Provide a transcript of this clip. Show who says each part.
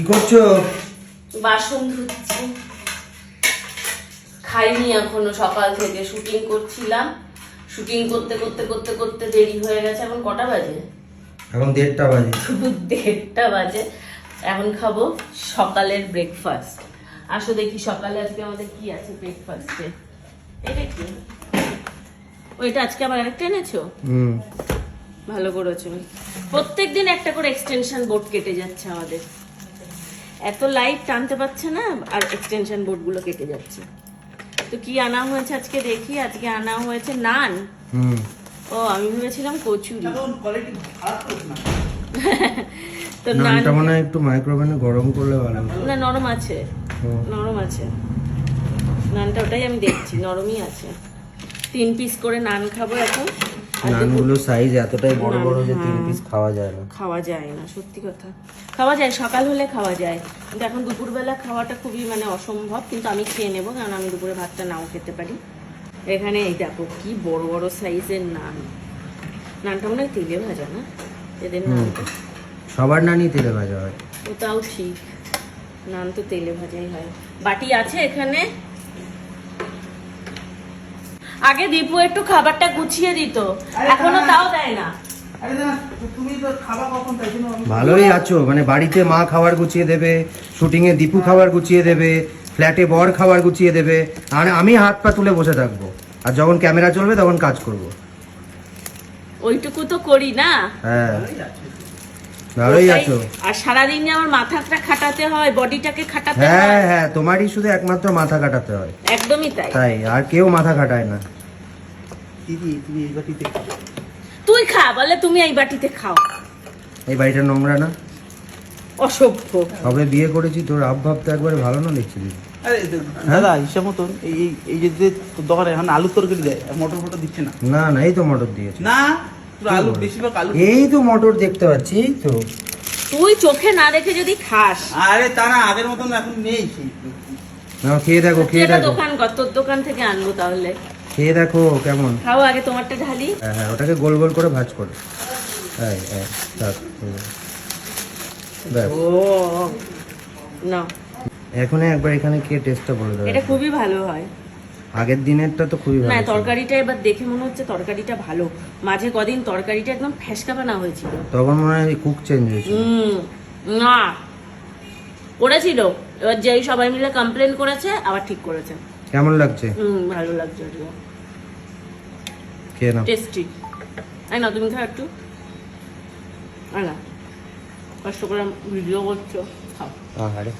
Speaker 1: কি করছ?
Speaker 2: বাসন ধুচ্ছি। খাইনি এখনও সকাল থেকে শুটিং করছিলাম। শুটিং করতে করতে করতে করতে দেরি হয়ে গেছে। এখন কটা বাজে?
Speaker 1: এখন দেড়টা বাজে।
Speaker 2: দেড়টা বাজে। এখন খাব সকালের ব্রেকফাস্ট আসো দেখি সকালে আজকে আমাদের কি আছে ব্রেকফাস্টে এটা কি? ওইটা আজকে আবার আরেকটা এনেছো?
Speaker 1: হুম।
Speaker 2: ভালো করেছ। প্রত্যেক দিন একটা করে এক্সটেনশন বোর্ড কেটে যাচ্ছে আমাদের। এত লাইট টানতে পারছে না আর এক্সটেনশন বোর্ডগুলো কেটে যাচ্ছে। তো কি আনা হয়েছে আজকে দেখি আজকে আনা হয়েছে নান। ও আমি ভেবেছিলাম কচুরি। তো
Speaker 1: নানটা মনে একটু মাইক্রোওভেনে গরম করলে ভালো
Speaker 2: না নরম আছে। নরম আছে। নানটা ওটাই আমি দেখছি নরমই আছে। তিন পিস করে নান খাব এখন।
Speaker 1: নানগুলো সাইজ এতটাই বড় বড় যে তিন
Speaker 2: হ্যাঁ।
Speaker 1: পিস খাওয়া যায় না।
Speaker 2: খাওয়া যায় না সত্যি কথা। খাওয়া যায় সকাল হলে খাওয়া যায়। কিন্তু এখন দুপুরবেলা খাওয়াটা খুবই মানে অসম্ভব কিন্তু আমি খেয়ে নেব কারণ আমি দুপুরে ভাতটা নাও খেতে পারি। এখানে এই দেখো কি বড় বড় সাইজের নান। নানটা মনে হয় তেলে ভাজা না? এদের নান
Speaker 1: সবার নানই তেলে ভাজা হয়।
Speaker 2: ওটাও ঠিক। নান তো তেলে ভাজাই হয়। বাটি আছে এখানে? আগে দীপু একটু খাবারটা গুছিয়ে দিত। এখনও তাও দেয় না।
Speaker 3: আরে না তুমি তো খাবার কখন তাই জন্য আমি
Speaker 1: ভালোই আছো মানে বাড়িতে মা খাবার গুছিয়ে দেবে শুটিং এ দীপু খাবার গুছিয়ে দেবে ফ্ল্যাটে বর খাবার গুছিয়ে দেবে আর আমি হাত পা তুলে বসে থাকব। আর যখন ক্যামেরা চলবে তখন কাজ করব।
Speaker 2: ওইটুকু তো করি না।
Speaker 1: হ্যাঁ। ভালোই আছো।
Speaker 2: আর সারাদিন আমার মাথাটা খাটাতে হয় বডিটাকে খাটাতে
Speaker 1: হ্যাঁ
Speaker 2: হয়।
Speaker 1: হ্যাঁ তোমারই শুধু একমাত্র মাথা কাটাতে হয়।
Speaker 2: একদমই তাই।
Speaker 1: তাই আর কেউ মাথা কাটায় না।
Speaker 3: দিদি তুমি এই বাটিতে খাও।
Speaker 2: তুই খা বলে তুমি এই বাটিতে খাও।
Speaker 1: এই বাড়িটা নোংরা না?
Speaker 2: অসভ্য।
Speaker 1: সবে বিয়ে করেছি তোর আবভাব তো একবারে ভালো না দেখছি।
Speaker 3: আরে দাদা হিসাব মতন এই এই- যে দোকানে এখন আলু তরকারি দেয় মটর ফটর দিচ্ছে না।
Speaker 1: না না এই তো মটর দিয়েছে।
Speaker 3: না? আলু বেশিরভাগ আলু
Speaker 1: এই তো মটর দেখতে পাচ্ছি এই তো।
Speaker 2: তুই চোখে না দেখে যদি খাস।
Speaker 3: আরে তা না আগের মতন এখন নেই
Speaker 1: না খেয়ে দেখো খেয়ে দেখো।
Speaker 2: দোকান কর তোর দোকান থেকে আনব তাহলে।
Speaker 1: খেয়ে দেখো কেমন?
Speaker 2: খাও আগে তোমারটা ঢালি।
Speaker 1: হ্যাঁ হ্যাঁ ওটাকে গোল গোল করে ভাজ করো। হ্যাঁ হ্যাঁ
Speaker 2: ও না
Speaker 1: এখন একবার এখানে খেয়ে টেস্টটা বলে দেবে
Speaker 2: এটা খুবই ভালো হয়।
Speaker 1: আগের দিনেরটা তো খুবই ভালো ছিল।
Speaker 2: তরকারিটা এবার দেখে মনে হচ্ছে তরকারিটা ভালো। মাঝে কদিন তরকারিটা একদম ফ্যাসকাপানা হয়েছিল।
Speaker 1: তখন মনে হয় কুক চেঞ্জ হয়েছিল।
Speaker 2: না। করেছিল। এবার যেই সবাই মিলে কমপ্লেন করেছে আবার ঠিক করেছে।
Speaker 1: কেমন লাগছে?
Speaker 2: হুম ভালো লাগছে
Speaker 1: খেয়ে নাও।
Speaker 2: টেস্টি আই না তুমি খাও একটু। আয় না কষ্ট করে ভিডিও করছ। খাও।
Speaker 1: আরে